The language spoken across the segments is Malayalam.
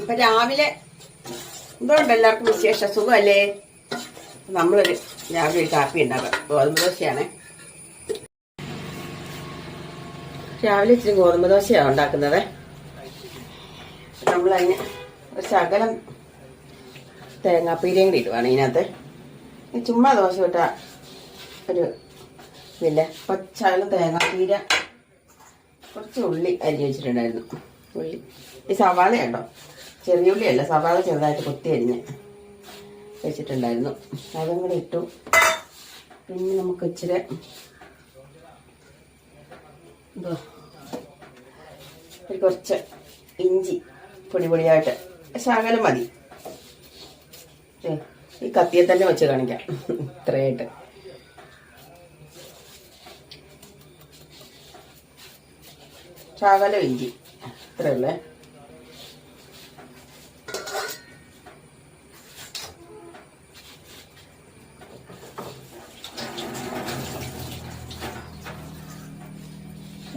ഇപ്പൊ രാവിലെ എന്തുകൊണ്ട് എല്ലാവർക്കും വിശേഷ? സുഖമല്ലേ? നമ്മളൊരു രാവിലെ ഒരു കാപ്പി ഉണ്ടാക്കാം. ഗോതമ്പ് ദോശയാണ്. രാവിലെ ഇച്ചിരി ഗോതമ്പ് ദോശയാണ് ഉണ്ടാക്കുന്നത്. നമ്മളതിന് ഒരു ശകലം തേങ്ങാപ്പീരയും കൂടി ഇടുവാണ് ഇതിനകത്ത്. ചുമ്മാ ദോശ ഇട്ട ഒരു ഇതില്ല പച്ചാലും തേങ്ങാപ്പീര കുറച്ച് ഉള്ളി അരിഞ്ഞ് വെച്ചിട്ടുണ്ടായിരുന്നു. ഉള്ളി. ഈ സവാള ഉണ്ടോ ചെറിയ ഉള്ളിയല്ല സവാള ചെറുതായിട്ട് കൊത്തി അരിഞ്ഞ് വെച്ചിട്ടുണ്ടായിരുന്നു. അതും കൂടെ ഇട്ടു. പിന്നെ നമുക്ക് ഇച്ചിരി ഒരു കുറച്ച് ഇഞ്ചി പൊടി പൊടിയായിട്ട് ശകലം മതി. ഈ കത്തിയെ തന്നെ വെച്ച് കാണിക്കാം. ഇത്രയായിട്ട്. ശകലം ഇഞ്ചി. ഇത്രയുള്ളേ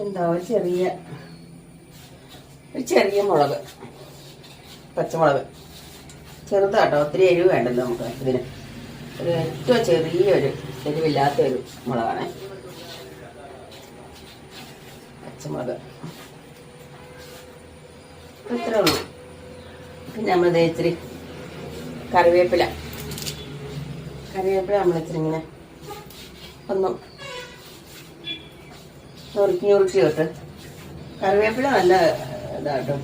എന്താ ഒരു ചെറിയ ഒരു ചെറിയ മുളക് പച്ചമുളക്. ചെറുതാട്ടോ ഒത്തിരി എരിവ് വേണ്ടല്ലോ നമുക്ക് ഇതിന്. ഒരു ഏറ്റവും ചെറിയൊരു എരിവില്ലാത്ത ഒരു മുളകാണ്. പച്ചമുളക്. ഇത്രേ പിന്നെ നമ്മൾ ഇച്ചിരി കറിവേപ്പില. കറിവേപ്പില നമ്മൾ ഇച്ചിരി ഇങ്ങനെ ഒന്നും നുറുക്കി നുറുക്കി വിട്ട് കറിവേപ്പില നല്ല ഇതാട്ടോ.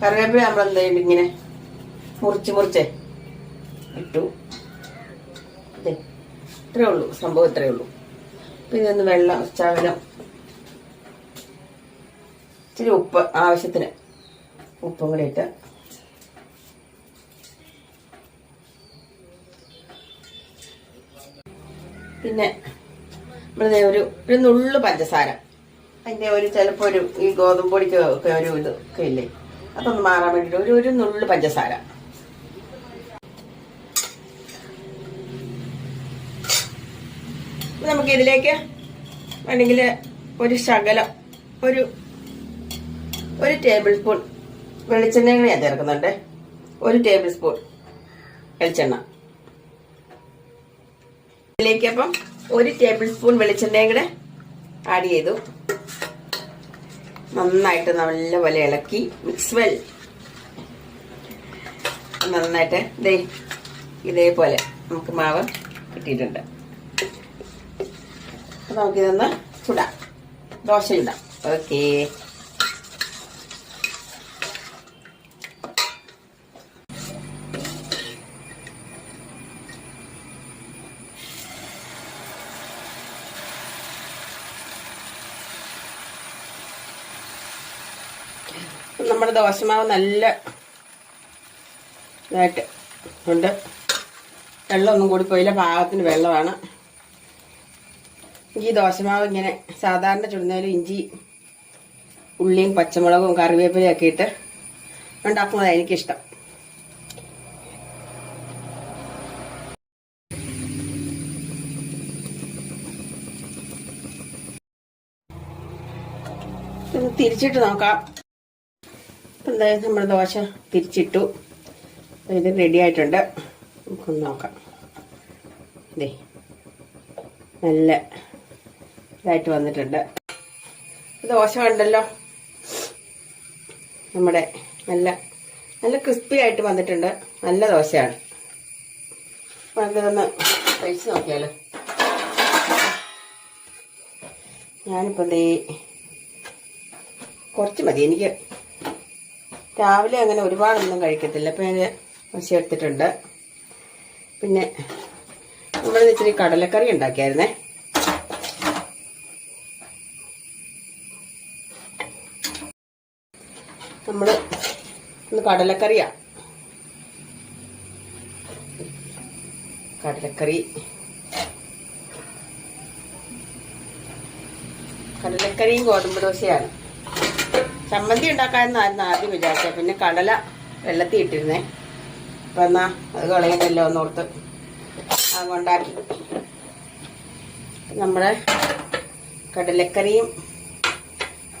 കറിവേപ്പില നമ്മൾ എന്താ ചെയ്യണ്ട? ഇങ്ങനെ മുറിച്ച് മുറിച്ച് ഇട്ടു. അതെ ഇത്രേ ഉള്ളൂ. സംഭവം ഇത്രേ ഉള്ളൂ. പിന്നെ ഒന്ന് വെള്ളം ശകലം ഇച്ചിരി ഉപ്പ് ആവശ്യത്തിന്. ഉപ്പും കൂടി ഇട്ട്. പിന്നെ നമ്മളിതേ ഒരു ഒരു നുള്ളു പഞ്ചസാര. അതിന്റെ ഒരു ചിലപ്പോ ഒരു ഈ ഗോതമ്പ് പൊടിക്ക് ഒക്കെ ഒരു ഇത് ഒക്കെ ഇല്ലേ? അതൊന്ന് മാറാൻ വേണ്ടിട്ട് ഒരു ഒരു നുള്ളു പഞ്ചസാര. നമുക്ക് ഇതിലേക്ക് വേണമെങ്കിൽ ഒരു ശകലം ഒരു ഒരു ടേബിൾ സ്പൂൺ വെളിച്ചെണ്ണ ഞാൻ ചേർക്കുന്നുണ്ട്. ഒരു ടേബിൾ സ്പൂൺ വെളിച്ചെണ്ണ. ഇതിലേക്ക് അപ്പം ഒരു ടേബിൾ സ്പൂൺ വെളിച്ചെണ്ണയും കൂടെ ആഡ് ചെയ്തു. നന്നായിട്ട് നല്ലപോലെ ഇളക്കി. മിക്സ് വെൽ നന്നായിട്ട് ദേ ഇതേപോലെ നമുക്ക് മാവ് കിട്ടിയിട്ടുണ്ട്. അപ്പൊ നമുക്കിതൊന്ന് ചുടാം. ദോശ ചുടാം. ഓക്കേ നമ്മുടെ ദോശമാവ് നല്ല ഇതായിട്ട് ഉണ്ട്. വെള്ളമൊന്നും കൂടി പോയില്ല. പാകത്തിന് വെള്ളമാണ്. ഈ ദോശമാവ് ഇങ്ങനെ സാധാരണ ചുടുന്നതിൽ ഇഞ്ചി ഉള്ളിയും പച്ചമുളകും കറിവേപ്പിലയും ഒക്കെ ഇട്ട് ഉണ്ടാക്കുന്നതാണ് എനിക്കിഷ്ടം. തിരിച്ചിട്ട് നോക്കാം. എന്തായാലും നമ്മൾ ദോശ തിരിച്ചിട്ടു. ഇത് റെഡി ആയിട്ടുണ്ട്. നമുക്കൊന്ന് നോക്കാം. ഇതേ നല്ല ഇതായിട്ട് വന്നിട്ടുണ്ട്. ദോശ കണ്ടല്ലോ. നമ്മുടെ നല്ല നല്ല ക്രിസ്പി ആയിട്ട് വന്നിട്ടുണ്ട്. നല്ല ദോശയാണ്. നമുക്കിതൊന്ന് കഴിച്ച് നോക്കിയാലോ. ഞാനിപ്പോൾ ദേ കുറച്ച് മതി. എനിക്ക് രാവിലെ അങ്ങനെ ഒരുപാടൊന്നും കഴിക്കത്തില്ല. അപ്പം ഞാൻ ചേർത്തിട്ടുണ്ട് പിന്നെ നമ്മൾ ഇച്ചിരി കടലക്കറി ഉണ്ടാക്കിയായിരുന്നേ. നമ്മൾ ഇന്ന് കടലക്കറിയാ. കടലക്കറി. കടലക്കറിയും ഗോതമ്പ് ദോശയാണ്. ചമ്മന്തി ഉണ്ടാക്കാമെന്നായിരുന്നു ആദ്യം വിചാരിച്ചത് പിന്നെ കടല വെള്ളത്തിൽ ഇട്ടിരുന്നേ. അപ്പം എന്നാ അത് കളയുന്നല്ലോ എന്നോർത്ത് അതുകൊണ്ടാക്കി നമ്മുടെ കടലക്കറിയും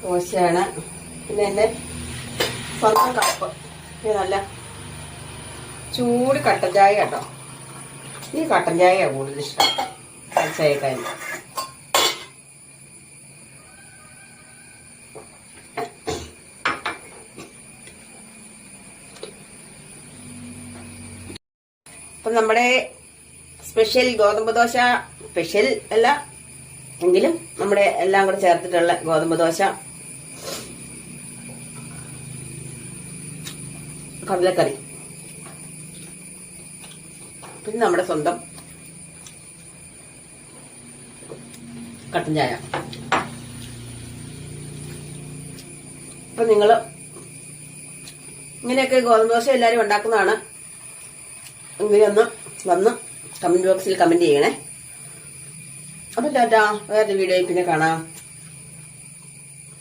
ദോശയാണ്. പിന്നെ എന്റെ സ്വന്തം കപ്പ്. നല്ല ചൂട് കട്ടൻ ചായ കേട്ടോ. ഈ കട്ടൻ ചായ കൂടുതൽ ഇഷ്ടം പച്ചയേക്കാൾ അപ്പം നമ്മുടെ സ്പെഷ്യൽ ഗോതമ്പ് ദോശ സ്പെഷ്യൽ അല്ല എങ്കിലും നമ്മുടെ എല്ലാം കൂടെ ചേർത്തിട്ടുള്ള ഗോതമ്പ് ദോശ. കടലക്കറി. പിന്നെ നമ്മുടെ സ്വന്തം കട്ടൻ ചായ. അപ്പൊ നിങ്ങൾ ഇങ്ങനെയൊക്കെ ഗോതമ്പ് ദോശ എല്ലാവരും ഉണ്ടാക്കുന്നതാണ്. എങ്കിലൊന്ന് വന്ന് കമന്റ് ബോക്സിൽ കമന്റ് ചെയ്യണേ. അപ്പം ടാറ്റാ വേറെ വീഡിയോയിൽ പിന്നെ കാണാം.